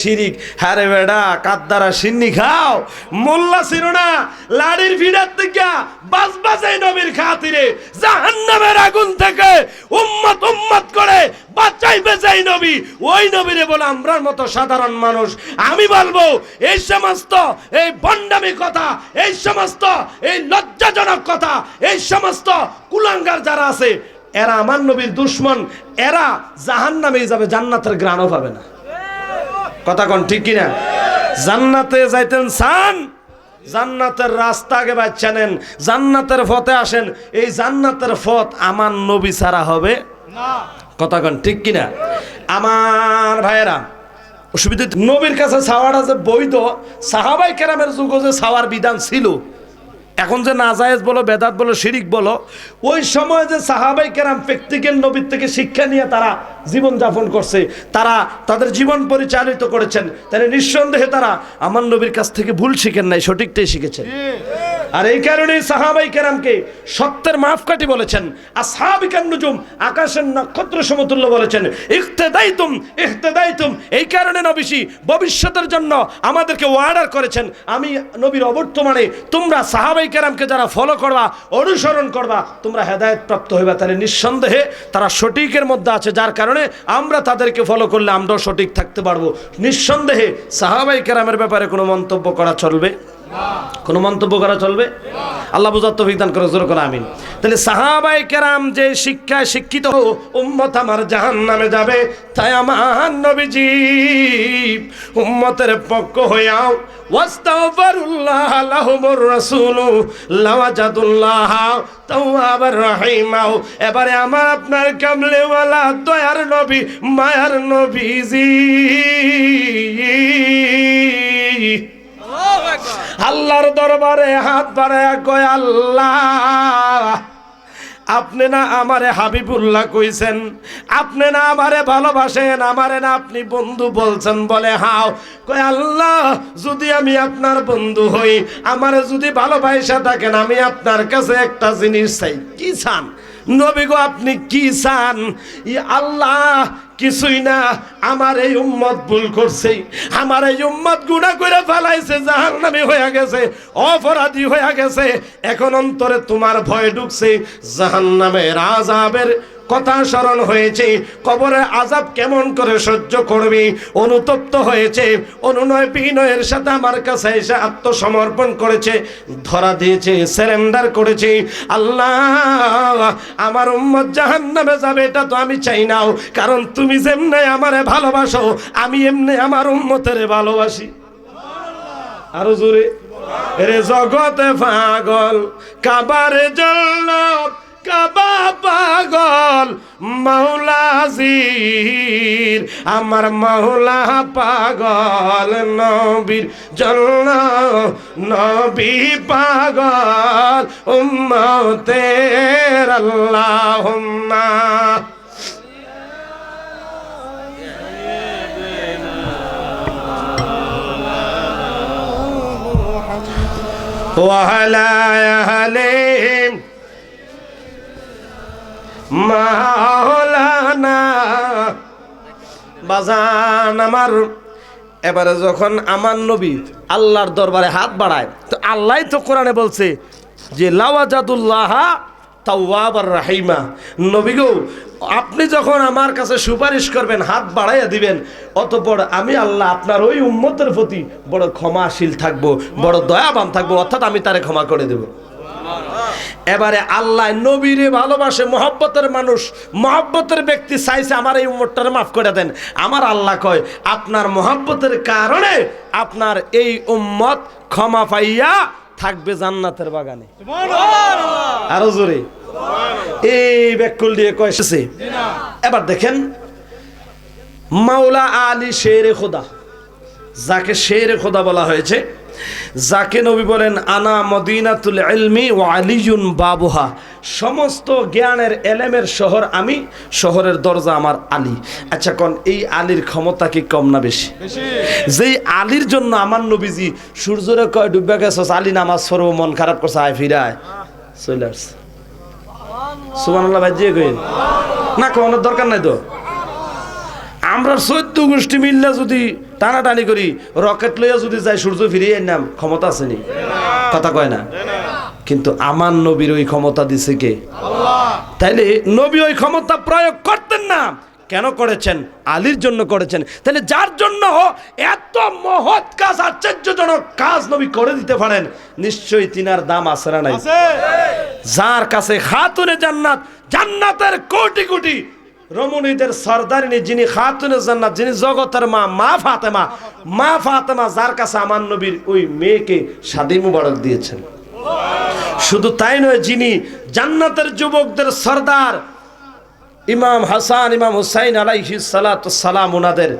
শিরিক। হারে বেড়া, কাদ্দারা, সিন্নি খাও। মোল্লা ছিল না লাড়ির ভিড়ার থেকে বাস বাসাই নবীর খাতিরে জাহান্নামের আগুন থেকে উম্মত উম্মত করে বাঁচাই বেচাই নবী। ওই নবীরে বলে আমরার মতো সাধারণ মানুষ। আমি বলব, এই সমস্ত এই বন্ডামি কথা, এই সমস্ত এই লজ্জাজনক কথা, এই সমস্ত কুলাঙ্গার যারা আছে, এরা আমার নবীর দুশ্মন, এরা জাহান্নামেই যাবে, জান্নাতের গ্রাণও পাবে না। কথা কন, ঠিক কিনা? জান্নাতে যাইতেন সান, জান্নাতের রাস্তা আগে বাচ্চা নেন, জান্নাতের পথে আসেন। এই জান্নাতের পথ আমার নবী ছাড়া হবে কথা কন, ঠিক কিনা? আমার ভাইয়েরা, অসুবিধা নবীর কাছে ছাওয়াটা যে বৈধ, সাহাবাই কেরামের যুগ যে ছাওয়ার বিধান ছিল এখন যে নাজায়েজ বলো, বেদাত বলো, শিরিক বলো, ওই সময় যে সাহাবাই কেরাম প্র্যাকটিক্যাল নবীর থেকে শিক্ষা নিয়ে তারা জীবন যাপন করছে, তারা তাদের জীবন পরিচালিত করেছেন, তাহলে নিঃসন্দেহে তারা আমার নবীর কাছ থেকে ভুল শিখেন নাই, সঠিকটাই শিখেছেন। আর এই কারণে সাহাবাই কেরামকে সত্যের মাপকাঠি বলেছেন, আসহাবিকান নুজুম, আকাশের নক্ষত্র সমতুল্য বলেছেন, ইখতেদাইতুম ইখতেদাইতুম, এই কারণে নবীজি ভবিষ্যতের জন্য আমাদেরকে ওয়ার্ডার করেছেন, আমি নবীর অবর্তমানে তোমরা সাহাবাই কেরামকে যারা ফলো করবা, অনুসরণ করবা, তোমরা হেদায়ত প্রাপ্ত হইবা তাহলে নিঃসন্দেহে তারা সঠিকের মধ্যে আছে, যার কারণে আমরা তাদেরকে ফলো করলে আমরাও সঠিক থাকতে পারব। নিঃসন্দেহে সাহাবাই কেরামের ব্যাপারে কোনো মন্তব্য করা চলবে? কোনো মন্তব্য করা চলবে? আল্লাহ বুঝার তো বিধান করে, জোর করে আমিন। তাহলে সাহাবাই কেরাম যে শিক্ষায় শিক্ষিত উম্মত আমার জাহান নামে যাবে, তাই আমার নবীজি উম্মতের পক্ষ হইয়াও, ওয়াস্তাগফিরুল্লাহ লাহুমুর এবারে আমার আপনার কামলেওয়ালা দয়ার নবী, মায়ার নবীজি। আল্লাহর দরবারে হাত বাড়ায় কয়, আল্লাহ, আপনি না আমারে হাবিবুল্লাহ কইছেন, আপনি না আমারে ভালোবাসেন, আমারে না আপনি বন্ধু বলছেন বলে হাও। কয়, আল্লাহ, যদি আমি আপনার বন্ধু হই, আমারে যদি ভালোবাসা থাকেন, আমি আপনার কাছে একটা জিনিস চাই। কি চান? নবী গো, আপনি কি চান? ই আল্লাহ কিছুই না। আমার এই উম্মত ভুল করছে। আমার এই উম্মত গুণা করে ফেলাইছে জাহান নামে হয়ে গেছে, অপরাধী হয়ে গেছে। এখন অন্তরে তোমার ভয় ঢুকছে জাহান নামের আজাবের কথা স্মরণ হয়েছে। কবরে আজাব কেমন করে সহ্য করবে? অনুতপ্ত হয়েছে। অনুনয় বিনয়ের সাথে আমার কাছে এসে আত্মসমর্পণ করেছে। ধরা দিয়েছে সারেন্ডার করেছে। আল্লাহ, আমার উম্মত জাহান নামে যাবে, এটা তো আমি চাই নাও। কারণ তুমি যেমনে আমারে ভালোবাসো, আমি এমনি আমার উম্মতের ভালোবাসি। আরও জোরে। রে জগতে পাগল, কাবারে জল কাবা পাগল মৌলাজির আমার মৌলা পাগল নবীর জন্য নবী পাগল উম্মতের আল্লাহুম্মা وعلى أهلهم বাজান আমার, এবারে যখন আমার নবী আল্লাহর দরবারে হাত বাড়ায়, তো আল্লাহ তো কোরআনে বলছে যে, লাওয়াজাদুল্লাহ তাওয়াবার রাহিমা। নবী গো, আপনি যখন আমার কাছে সুপারিশ করবেন, হাত বাড়াইয়া দিবেন, অতপর আমি আল্লাহ আপনার ওই উম্মতের প্রতি বড় ক্ষমাশীল থাকব, বড় দয়াবান থাকব, অর্থাৎ আমি তারে ক্ষমা করে দেবো। এবারে আল্লাহ নবীরে ভালোবাসে মহব্বতের মানুষ মহব্বতের ব্যক্তি চাইছে আমার এই উম্মতটারে মাফ করে দেন। আমার আল্লাহ কয় আপনার মহব্বতের কারণে আপনার এই উম্মত ক্ষমা পাইয়া থাকবে জান্নাতের বাগানে। আরও জোরে। এই ব্যাকুল দিয়ে কয় এসেছে। এবার দেখেন মাওলা আলী শেরে খোদা যাকে শেরে খোদা বলা হয়েছে যাকে নবী বলেন আনা মদিনাতুল ইলমি ও আলিজুন বাবুহা। সমস্ত জ্ঞানের এলেমের শহর আমি শহরের দরজা আমার আলী। আচ্ছা কোন এই আলীর ক্ষমতা কি কম না বেশি? যেই আলীর জন্য আমার নবীজি সূর্যরে কয় ডুবে গেছস আলী নামাজ পড়ব মন খারাপ করছে আয় ফিরায় চলে আসছে। ভাই যে কইন না কোনো দরকার নাই তো? আমরা চৈদ্দ গোষ্ঠী মিললে যদি টানাটানি করি রকেট লইয়া যদি যায় সূর্য ফিরিয়ে নাম ক্ষমতা আছে নি? কথা কয় না? কিন্তু আমার নবীর ওই ক্ষমতা দিছে কে? তাইলে নবী ওই ক্ষমতা প্রয়োগ করতেন না। কেন করেছেন? আলীর জন্য করেছেন। তাহলে যার জন্য এত মহৎ কাজ আশ্চর্যজনক কাজ নবী করে দিতে পারেন নিশ্চয়ই তিনার দাম আছে না নাই? যার কাছে খাতুনে জান্নাত জান্নাতের কোটি কোটি রমণীদের সর্দারিনী যিনি খাতুনে জান্নাত যিনি জগতের মা মা ফাতেমা মা ফাতেমা যার কাছে আমার নবীর ওই মেয়েকে শাদি মুবারক দিয়েছেন। শুধু তাই নয় যিনি জান্নাতের যুবকদের সর্দার ইমাম হাসান ইমাম হুসাইন আলাইহি সালাম ওনাদের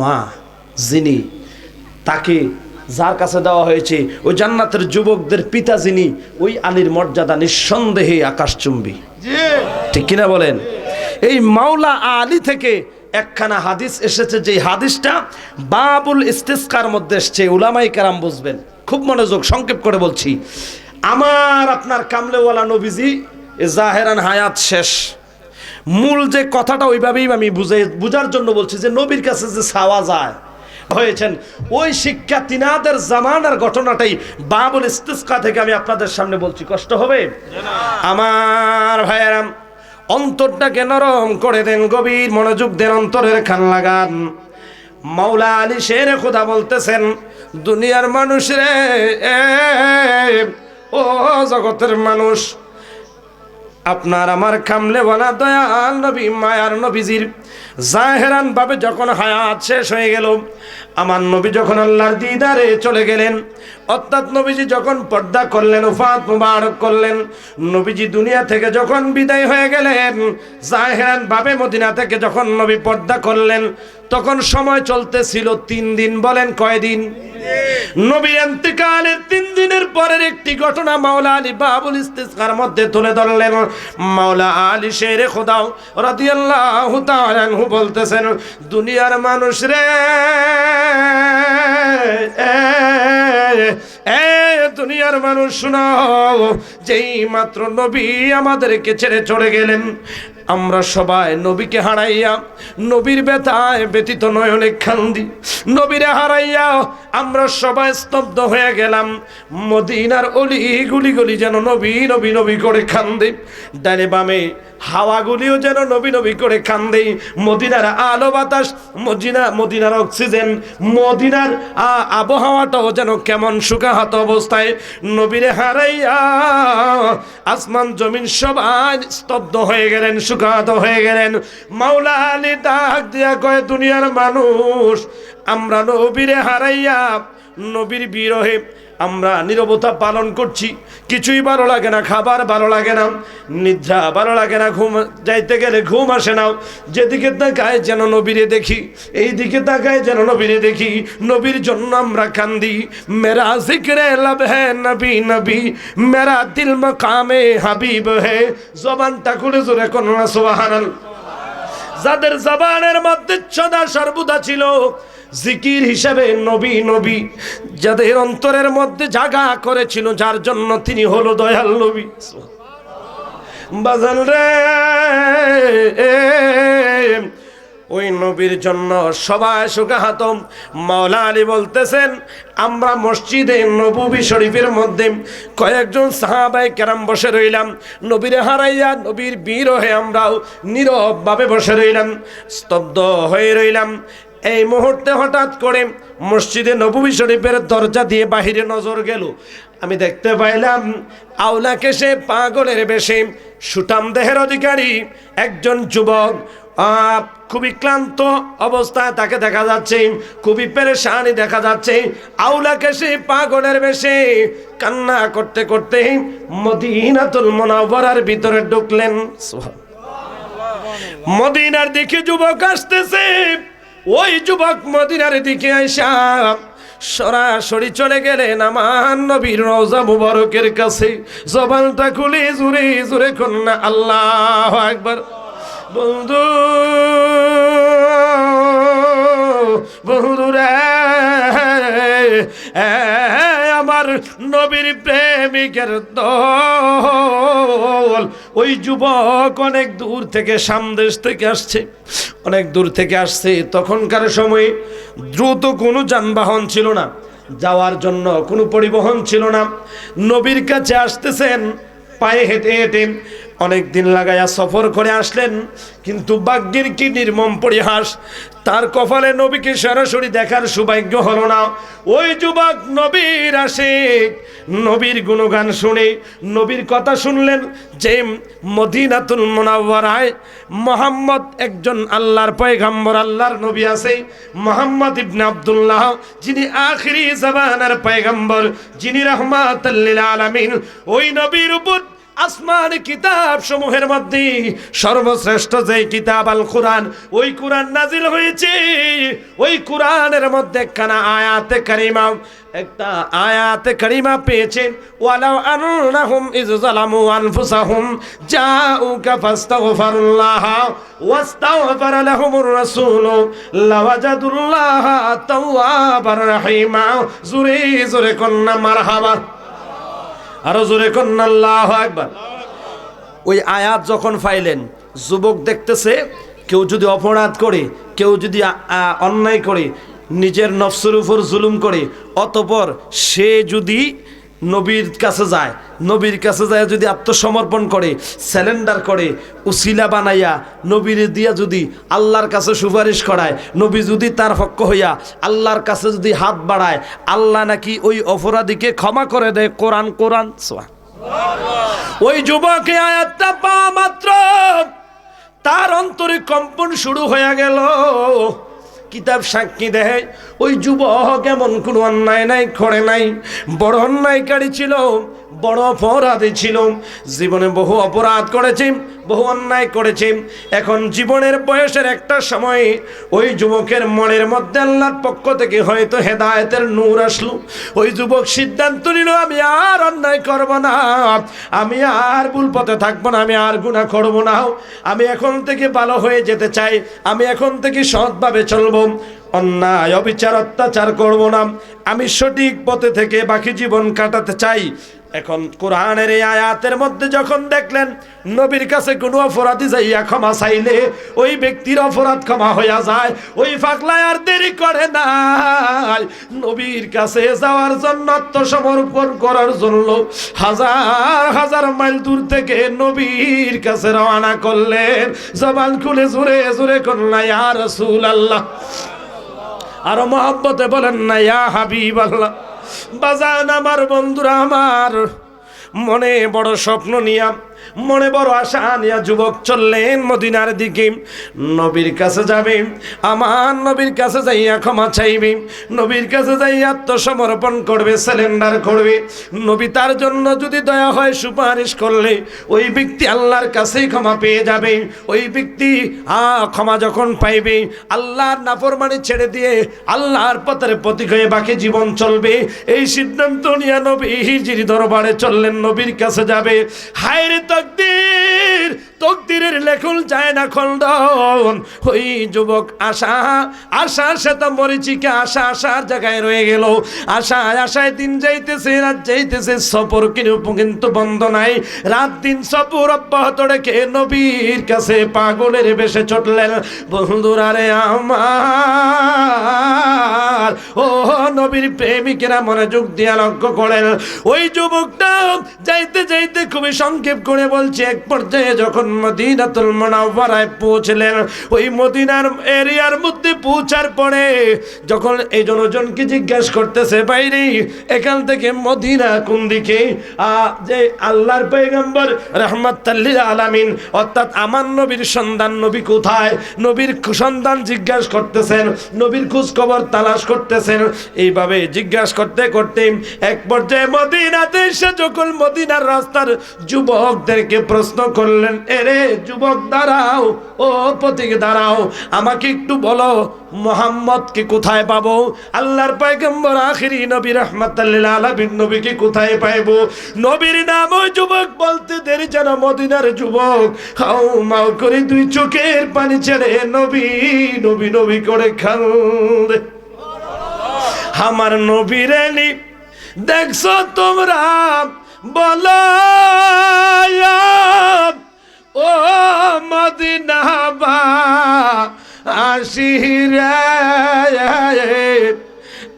মা যিনি তাকে যার কাছে দেওয়া হয়েছে ওই জান্নাতের যুবকদের পিতা যিনি ওই আলীর মর্যাদা নিঃসন্দেহে আকাশচুম্বী। ঠিক কিনা বলেন? এই মাওলা আলী থেকে একখানা হাদিস এসেছে যে হাদিসটা বাবুল ইস্তিস্কার মধ্যে এসছে উলামাই কারাম বুঝবেন। খুব মনোযোগ সংক্ষেপ করে বলছি। আমার আপনার কামলেওয়ালা নবীজি জাহেরান হায়াত শেষ। মূল যে কথাটা ওইভাবেই আমি বুঝে বুঝার জন্য বলছি যে নবীর কাছে যে ছাওয়া যায় হয়েছেন ওই শিক্ষা তিনাদের জামানার ঘটনাটাই বাবুল ইস্তিস্কা থেকে আমি আপনাদের সামনে বলছি। কষ্ট হবে? আমার ভাইয়েরাম অন্তরটাকে নরম করে দেন গভীর মনোযোগ দেন অন্তরের খান লাগান। মাওলা আলী শের খোদা বলতেছেন, দুনিয়ার মানুষ রে ও জগতের মানুষ আপনার আমার কামলে বলা দয়াল নবী, মায়ার নবীজির। জাহেরান ভাবে যখন হায়াত শেষ হয়ে গেল, আমার নবী যখন আল্লাহর দিদারে চলে গেলেন, অর্থাৎ নবীজি যখন পর্দা করলেন উফাত মুবারক করলেন, নবীজি দুনিয়া থেকে যখন বিদায় হয়ে গেলেন, জাহেরান ভাবে মদিনা থেকে যখন নবী পর্দা করলেন তখন সময় চলতেছিল তিন দিন, বলেন কয়দিন নবীর এন্তেকালের তিন দিনের পরের একটি ঘটনা মাওলা আলী বাবুল ইস্তিসকার মধ্যে তুলে ধরলেন। মাওলা আলী শেরে খোদাও রাদিয়াল্লাহু তাআলা বলতেছেন, দুনিয়ার মানুষ রে দুনিয়ার মানুষ শোনাও যেই মাত্র নবী আমাদেরকে ছেড়ে চলে গেলেন আমরা সবাই নবীকে হারাইয়া, নবীর ব্যথায় ব্যতীত নয়নে খান্দি, নবীরে হারাইয়া আমরা সবাই স্তব্ধ হয়ে গেলাম। মদিনার অলি গুলি গলি যেন নবী নবী নবী করে খান্দি। ডানে বামে হাওয়াগুলিও যেন নবী নবী করে কান্দে। মদিনার আলো বাতাস, মদিনা মদিনার অক্সিজেন, মদিনার আবহাওয়াটাও যেন কেমন শুকাহাত অবস্থায়। নবীরে হারাইয়া আসমান, জমিন সবাই স্তব্ধ হয়ে গেলেন শুকাহাত হয়ে গেলেন। মাওলা আলী ডাক দিয়া কয়, দুনিয়ার মানুষ, আমরা নবীরে হারাইয়া, নবীর বিরহে আমরা নিরবতা পালন করছি। কিছুই ভালো লাগে না, খাবার ভালো লাগে না, নিদ্রা ভালো লাগে না, ঘুম, যাইতে গেলে ঘুম আসে না। যেদিকে তাকায় যেন নবীরে দেখি এই দিকে তাকায় যেন নবীরে দেখি। নবীর জন্য আমরা কান্দি, মেরা জিক্রে লাভ হে নবী নবী, মেরা দিল মকামে হাবিব হে। জবান খুলে জোরে কোন সোহানাল যাদের জবানের মধ্যে সদা সর্বদা ছিল জিকির হিসাবে নবী নবী, যাদের অন্তরের মধ্যে জাগা করেছিল, যার জন্য তিনি হলো দয়াল নবী। বাজান রে, ওই নবীর জন্য সবাই সুখাহাতম মাওলা আলী বলতেছেন, আমরা মসজিদে নবী শরীফের মধ্যে কয়েকজন সাহাবাই কেরাম বসে রইলাম। নবীরে হারাইয়া নবীর বীর হয়ে আমরাও নীরবভাবে বসে রইলাম, স্তব্ধ হয়ে রইলাম। এই মুহূর্তে হঠাৎ করে মসজিদে নবী শরীফের দরজা দিয়ে বাহিরে নজর গেল। আমি দেখতে পাইলাম আওলাকে সে পাগলের বেশে সুটাম দেহের অধিকারী একজন যুবক। খুবই ক্লান্ত অবস্থায় তাকে দেখা যাচ্ছে, খুবই পেরেশানি দেখা যাচ্ছে। আউলাকে সে পাগলের বেশে কান্না করতে করতে মদিনাতুল মোনাওয়ারার ভিতরে ঢুকলেন। মদিনার দিকে যুবক আসতেছে। ওই যুবক মদিনার দিকে আইসা, সরাসরি চলে গেলেন আমার নবীর রওজা মুবারকের কাছে। জবানটা খুলে জুড়ে জুড়ে কন্যা আল্লাহ একবার বন্ধু বন্ধু রে আমার নবীর প্রেমিকের দল। ওই যুবক অনেক দূর থেকে সামদেশ থেকে আসছে, অনেক দূর থেকে আসছে। তখনকার সময়ে দ্রুত কোনো যানবাহন ছিল না, যাওয়ার জন্য কোনো পরিবহন ছিল না। নবীর কাছে আসতেছেন, পায়ে হেঁটে হেঁটে অনেক দিন লাগাইয়া সফর করে আসলেন, কিন্তু ভাগ্যের কি নির্মম পরিহাস, তার কপালে নবীকে সরাসরি দেখার সৌভাগ্য হলো না। ওই যুবক নবীর আসে নবীর গুণগান শুনে নবীর কথা শুনলেন যে মদিনাতুল মোনাওয়ারায় মোহাম্মদ একজন আল্লাহর পয়গাম্বর, আল্লাহর নবী আছে, মোহাম্মদ ইবনে আবদুল্লাহ, যিনি আখিরি জামানার পয়গাম্বর, যিনি রহমাতাল্লিল আলামিন। ওই নবীর উপর আসমান কিতাব সমূহের মধ্যে সর্বশ্রেষ্ঠ যে কিতাব আল কোরআন, ওই কোরআন নাজিল হয়েছে। ওই কোরআনের মধ্যে একখানা আয়াতে কারিমা, একটা আয়াতে কারিমা পেয়েছেন, ওয়ালাউ আন্নাহুম ইজ জালামু আনফুসাহুম জাউকা ফাস্তাগফিরুল্লাহ ওয়াস্তাগফার লাহুমুর রাসূল, লাওয়াজাদুল্লাহ তাওয়াবার রহিমা। জুরে জুরে কন্না মারহাবা। আরও জোরে কন্যা, আল্লাহ একবার ওই আয়াত যখন ফাইলেন, যুবক দেখতেছে, কেউ যদি অপরাধ করে, কেউ যদি অন্যায় করে, নিজের নফসের উপর জুলুম করে, অতপর সে যদি নবীর কাছে যায়। নবীর কাছে যায় যদি আত্মসমর্পণ করে স্যালেন্ডার করে, উসিলা বানাইয়া নবীর দিয়া যদি আল্লাহর কাছে সুপারিশ করায়, নবী যদি তার পক্ষ হইয়া আল্লাহর কাছে যদি হাত বাড়ায়, আল্লাহ নাকি ওই অপরাধীকে ক্ষমা করে দেয়। কোরআন কোরআন ওই যুবকে আয়াতটা পাওয়া মাত্র। তার অন্তরে কম্পন শুরু হয়ে গেল। কিতাব সাক্ষী দেয়, ওই যুবক এমন কোনো অন্যায় নাই, করে নাই। বড় অন্যায়কারী ছিল, বড় অপরাধী ছিল। জীবনে বহু অপরাধ করেছে বহু অন্যায় করেছে। এখন জীবনের বয়সের একটা সময়ে ওই যুবকের মনের মধ্যে আল্লাহর পক্ষ থেকে হয়তো হেদায়েতের নূর আসলো। ওই যুবক সিদ্ধান্ত নিল, আমি আর অন্যায় করব না। আমি আর ভুল পথে থাকব না, আমি আর গুণা করব না। আমি এখন থেকে ভালো হয়ে যেতে চাই। আমি এখন থেকে সৎভাবে চলবো। অন্যায়, অবিচার, অত্যাচার করব না। আমি সঠিক পথে থেকে বাকি জীবন কাটাতে চাই। এখন কোরআনের এই আয়াতের মধ্যে যখন দেখলেন, নবীর কাছে কোনো অপরাধী যাইয়া ক্ষমা চাইলে, ওই ব্যক্তির অপরাধ ক্ষমা হইয়া যায়, ওই ফাকলায় আর দেরি করে নাই। নবীর কাছে যাওয়ার জন্য আত্মসমর্পণ করার জন্য হাজার হাজার মাইল দূর থেকে নবীর কাছে রওনা করলেন। জবান খুলে জোরে জোরে করলেন ইয়া রাসূল আল্লাহ আরও মহব্বতে বলেন না, ইয়া হাবিব আল্লাহ বাজান আমার বন্ধুরা আমার মনে বড় স্বপ্ন নিয়া মনে বড় আশা নিয়া যুবক চললেন মদিনার দিকে। নবীর কাছে যাবে আমার নবীর কাছে যাইয়া ক্ষমা চাইবে। নবীর কাছে যাইয়া আত্মসমর্পণ করবে, সিলিন্ডার করবে। নবী তার জন্য যদি দয়া হয় সুপারিশ করলে ওই ব্যক্তি আল্লাহর কাছেই ক্ষমা পেয়ে যাবে। ওই ব্যক্তি, আ, ক্ষমা যখন পাইবে, আল্লাহর নাফরমানি ছেড়ে দিয়ে আল্লাহর পথের প্রতীক হয়ে বাকি জীবন চলবে। এই সিদ্ধান্ত নিয়ে নবী হিজির দরবারে চললেন, নবীর কাছে যাবে। হায় রে তকদির, তকদিরের লেখুন যায় না খণ্ডন। ওই যুবক আশা আশা, সে তো মরিচিকা আশা, আশার জায়গায় রয়ে গেল। আশায় আশায় দিন যাইতেছে, রাত যাইতেছে, সফর কিন্তু বন্ধ নাই। রাত দিন সফর অব্যাহত রেখে নবীর কাছে পাগলের বেশে চটলেন, বন্ধুরা রে আমার, ও নবীর প্রেমিকেরা মনোযোগ দিয়া লক্ষ্য করেন। ওই যুবকটা যাইতে যাইতে খুবই সংক্ষেপ করে বলছে এক পর্যায়ে যখন মদিনাতুল মুনাওয়ারায় পৌঁছলেন ওই মদিনার এরিয়ার মধ্যে পৌঁছার পরে যখন এই জনজনকে জিজ্ঞাসা করতেছে বাইরে এখান থেকে মদিনা কোন দিকে? আ, যে আল্লাহর পয়গম্বর রহমতাল্লিল আলামিন। অর্থাৎ আমার নবীর সন্ধান নবী কোথায়? নবীর সন্ধান জিজ্ঞাসা করতেছেন নবীর খোঁজ খবর তালাশ করতেছেন। এইভাবে জিজ্ঞাসা করতে করতে এক পর্যায়ে মদিনাতে এসে যখন মদিনার রাস্তার যুবকদেরকে প্রশ্ন করলেন, এরে যুবক দাঁড়াও, ও পথিক দাঁড়াও, আমাকে একটু বলো, মোহাম্মদকে কোথায় পাবো? আল্লাহর পয়গম্বর আখিরি নবী রহমতাল্লিল আলামিন নবীকে কোথায় পাইবো? নবীর নাম ওই যুবক বলতে দেরি যেন, মদিনার যুবক, হাউ মাউ করে দুই চোখের পানি ছেড়ে নবী নবী নবী করে খান্দে। আমার নবীর দেখছ তোমরা বলো ও মদিনাবা, আসিরে,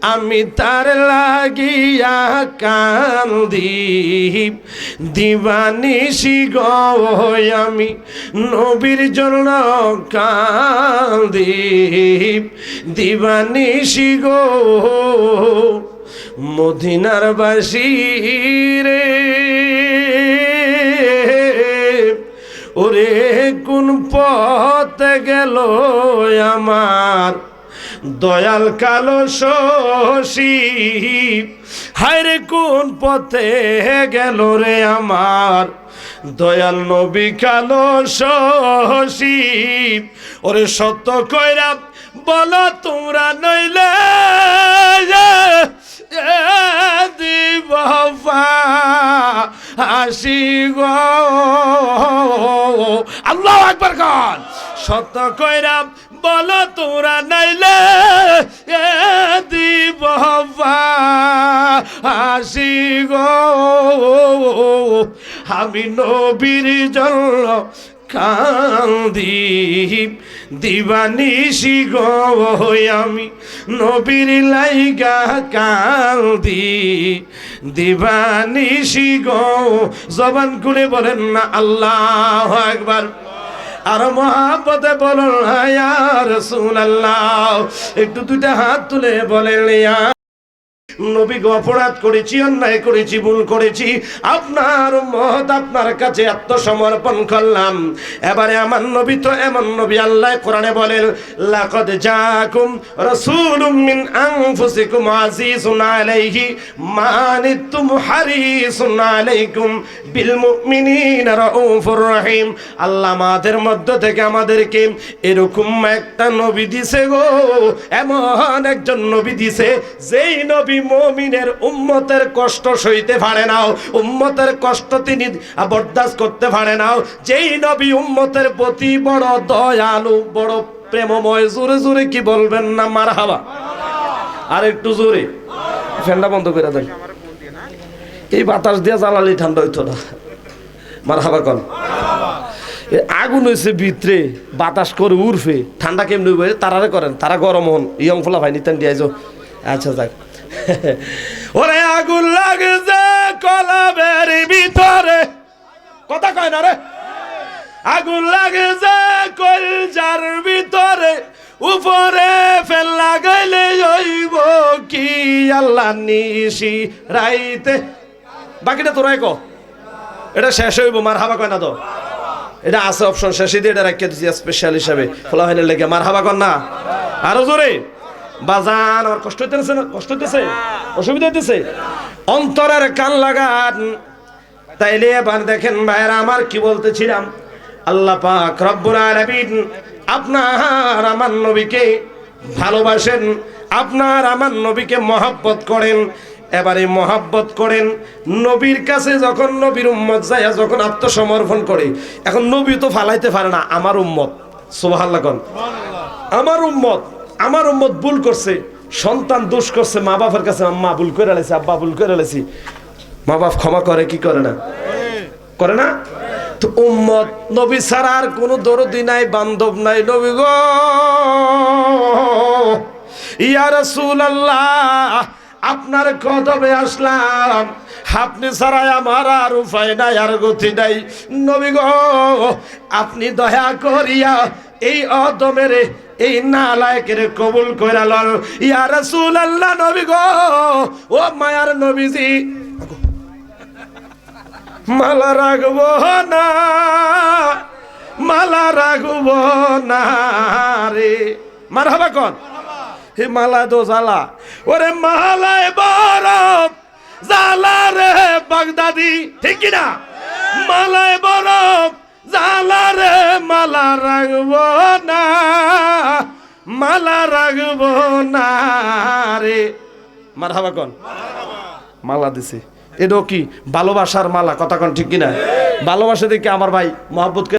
আমি তার লাগিয়া কান্দি। দিবানিসি গো আমি নবীর জন্য কান্দি। দিবানিসি গো মদিনার বাসী ওরে, কোন পথে গেল আমার দয়াল কালো শশী? হায়রে কোন পথে গেল রে আমার দয়াল নবী কালো শশী? ওরে, সত্য কইরা বলো তোমরা নইলে দিব হাসি গো। আল্লাহ একবার কন। সত্য কইরাম বলো তোরা নাইলে দিব হাসি গো। আমি নবীর জন্য কান্দি। দিবানিসি গো আমি নবীর লাইগা কান্দি দিবানিশি গো জবান করে বলেন না, আল্লাহ একবার আর মহাপদে বলেন হায়ার সুন আল্লাহ একটু দুইটা হাত তুলে বলেন নবী অপরাধ করেছি, অন্যায় করেছি, ভুল করেছি, আপনার মহৎ আপনার কাছে আত্মসমর্পণ করলাম। এবারে আমার নবী তো এমন নবী, আল্লাহ কোরআনে বলেন, লাকাদ জাকুম রাসূলুম মিন আনফুসিকুম আজিজুন আলাইহি মা আনিতুম হারিসুন আলাইকুম বিল মুমিনিনা রাউফুর রহিম। আল্লাহ আমাদের মধ্য থেকে আমাদেরকে এরকম একটা নবী দিছে গো, এমন একজন নবী দিছে, যেই নবী মমিনের উম্মতের কষ্ট সইতে পারে নাও, উম্মতের কষ্ট তিনি বরদাস্ত করতে পারে নাও। যেই নবী উম্মতের প্রতি বড় দয়ালু, বড় প্রেমময়, জোরে জোরে কি বলবেন না মার হাওয়া আর একটু জোরে। ফ্যানটা বন্ধ করে দেন। এই বাতাস দিয়ে জ্বালালি ঠান্ডা হইতো না। মার হাবা কন আগুন হয়েছে ভিতরে, বাতাস করে উড়ফে ঠান্ডা কেমনি তারারে করেন, তারা গরম হন। ইয়ং ফোলা ভাই নিতেন দিয়াইছো আচ্ছা যাক। ওরে আগুন লাগছে কলাবের ভিতরে। কথা কয় না রে? আগুন লাগছে কলজার ভিতরে। উপরে ফেল লাগাইলে হইব কি? আল্লাহ নিশি রাইতে। বাকিটা তোরাই কো। এটা শেষ হইব মার হাবা কয় না তো? এটা আছে অপশন শেষে দিয়ে এটা রাখিয়ে দিচ্ছি স্পেশাল হিসাবে। হইলে লেগে মার হাবা কর না? আরও জোরে। বাজান, আমার কষ্ট হইতেছে না, কষ্ট হইতেছে, অসুবিধা হইতেছে। অন্তরের কান লাগান, তাইলে এবার দেখেন ভাইরা আমার কি বলতেছিলাম? আল্লাহ পাক রব্বুল আলামিন আপনার আমার নবীকে ভালোবাসেন, আপনার আমার নবীকে মহাব্বত করেন। এবারে মহাব্বত করেন, নবীর কাছে যখন নবীর উম্মত যায়, যখন আত্মসমর্পণ করে, এখন নবী তো ফালাইতে পারে না, আমার উম্মত। সোভাল্লা কন। আমার উম্মত। আমার উম্মত ভুল করছে, সন্তান দোষ করছে মা বাবার কাছে মা ভুল করে লেছি আব্বা ভুল করে লেছি মা বাপ ক্ষমা করে, কি করে না? করে না? তো উম্মত, নবী ছাড়া আর কোনো দরদি নাই, বান্ধব নাই, নবী গো। ইয়া রাসূলুল্লাহ, আপনার কদমে আসলাম। আপনি ছাড়াই আমার আর উপায় নাই, আর গতি নাই। নবী গো, আপনি দয়া করিয়া এই অদমের এই নালায়কের কবুল কইরা লন ইয়া রাসূলুল্লাহ নবী গো। ও মায়ার নবীজি। মালা রাখব না, মালা রাখব না রে। মার হবা কন? হে মালা দো জালা ওরে মালায় বরফ জালা রে বাগদাদি। ঠিক কি না মালায় বরফ জালা রে মালা রাখব না, মালা রাখব না রে। মার হাবা কন। মালা দিছে। এটাও কি? ভালোবাসার মালা, কথা কন ঠিক কিনা? ভালোবাসা দেখে আমার ভাই মহাব্বতকে